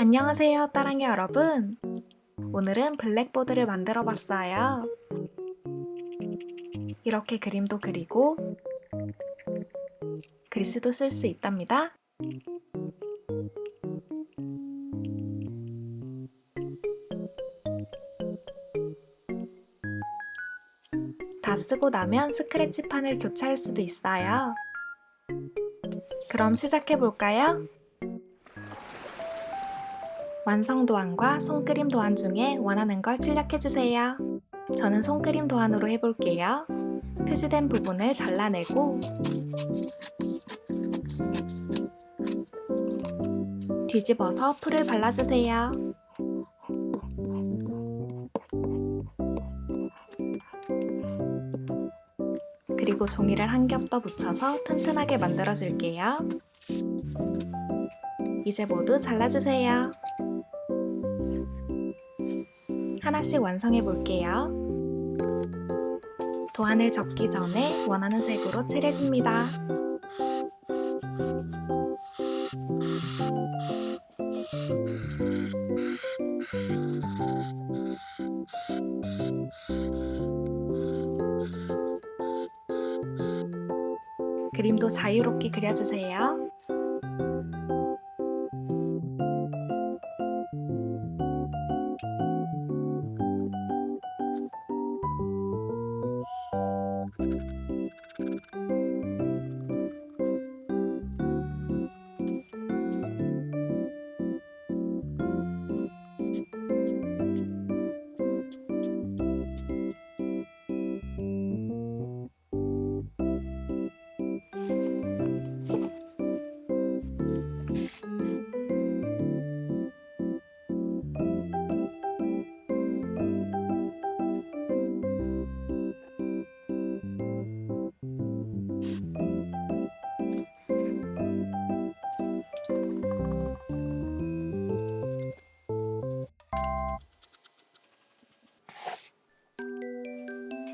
안녕하세요, 따랑이 여러분. 오늘은 블랙보드를 만들어 봤어요. 이렇게 그림도 그리고 글씨도 쓸 수 있답니다. 다 쓰고 나면 스크래치판을 교체할 수도 있어요. 그럼 시작해 볼까요? 완성 도안과 손그림 도안 중에 원하는 걸 출력해 주세요. 저는 손그림 도안으로 해볼게요. 표시된 부분을 잘라내고 뒤집어서 풀을 발라주세요. 그리고 종이를 한 겹 더 붙여서 튼튼하게 만들어 줄게요. 이제 모두 잘라주세요. 하나씩 완성해 볼게요. 도안을 접기 전에 원하는 색으로 칠해줍니다. 그림도 자유롭게 그려주세요.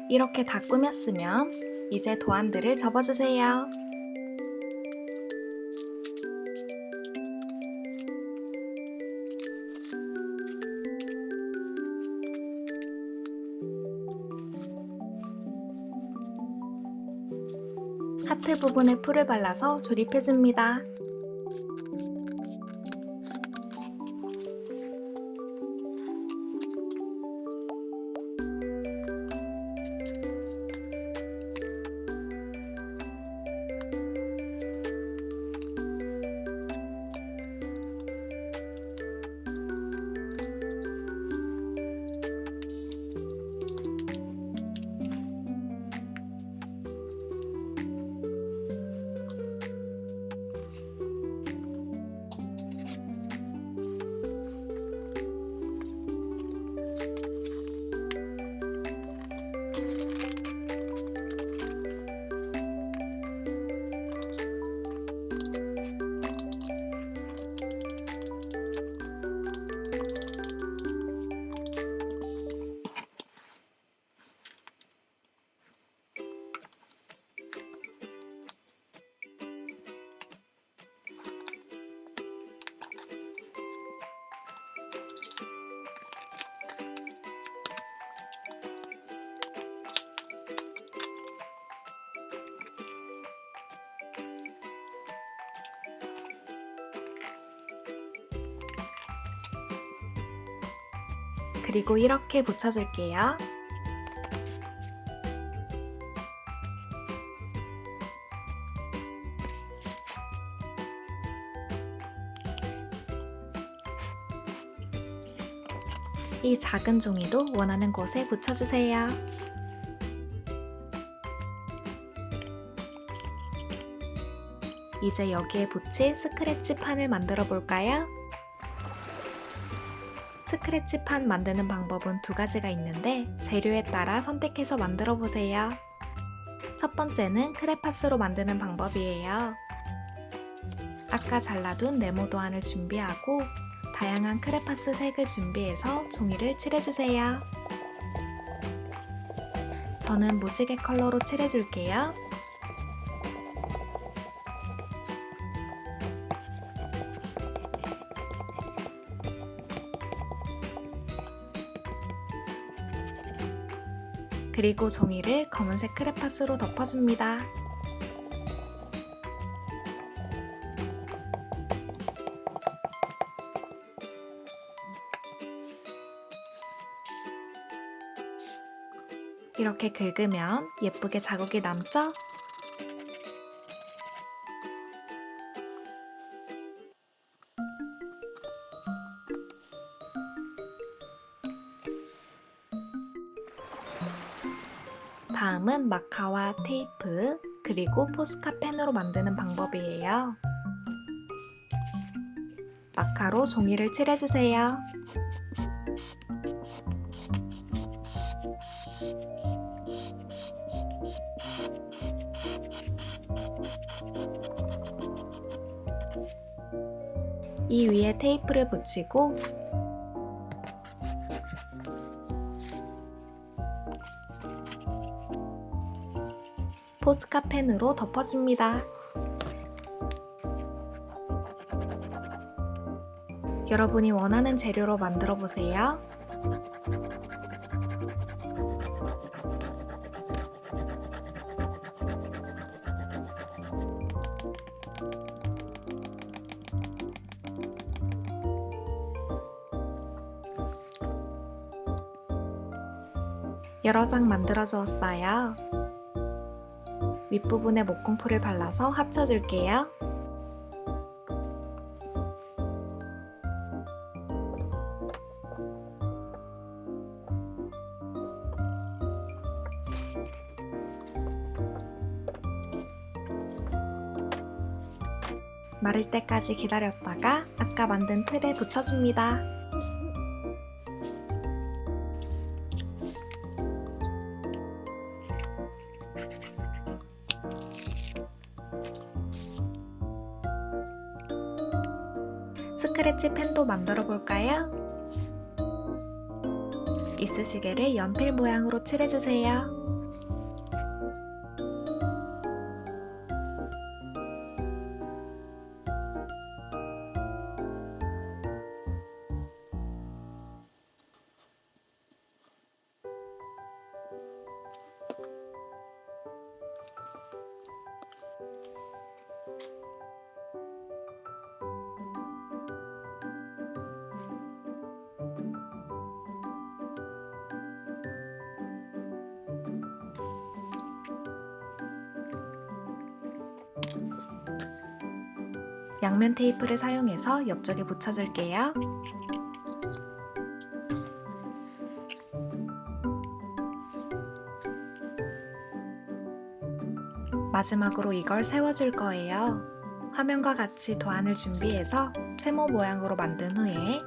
이렇게 다 꾸몄으면 이제 도안들을 접어주세요. 하트 부분에 풀을 발라서 조립해줍니다. 그리고 이렇게 붙여줄게요. 이 작은 종이도 원하는 곳에 붙여주세요. 이제 여기에 붙일 스크래치 판을 만들어 볼까요? 스크래치판 만드는 방법은 두 가지가 있는데 재료에 따라 선택해서 만들어 보세요. 첫 번째는 크레파스로 만드는 방법이에요. 아까 잘라둔 네모 도 안을 준비하고 다양한 크레파스 색을 준비해서 종이를 칠해주세요. 저는 무지개 컬러로 칠해줄게요. 그리고 종이를 검은색 크레파스로 덮어줍니다. 이렇게 긁으면 예쁘게 자국이 남죠? 다음은 마카와 테이프, 그리고 포스카 펜으로 만드는 방법이에요. 마카로 종이를 칠해주세요. 이 위에 테이프를 붙이고 포스카 펜으로 덮어줍니다. 여러분이 원하는 재료로 만들어 보세요. 여러 장 만들어 주었어요. 윗부분에 목공풀을 발라서 합쳐줄게요. 마를 때까지 기다렸다가 아까 만든 틀에 붙여줍니다. 스크래치 펜도 만들어 볼까요? 이쑤시개를 연필 모양으로 칠해주세요. 양면 테이프를 사용해서 옆쪽에 붙여줄게요. 마지막으로 이걸 세워줄 거예요. 화면과 같이 도안을 준비해서 세모 모양으로 만든 후에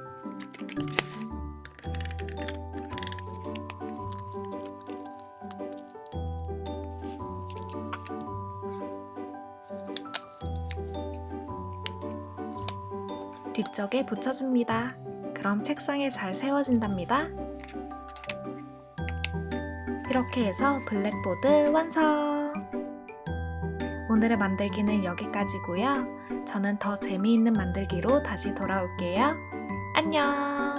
뒤쪽에 붙여줍니다. 그럼 책상에 잘 세워진답니다. 이렇게 해서 블랙보드 완성! 오늘의 만들기는 여기까지고요. 저는 더 재미있는 만들기로 다시 돌아올게요. 안녕!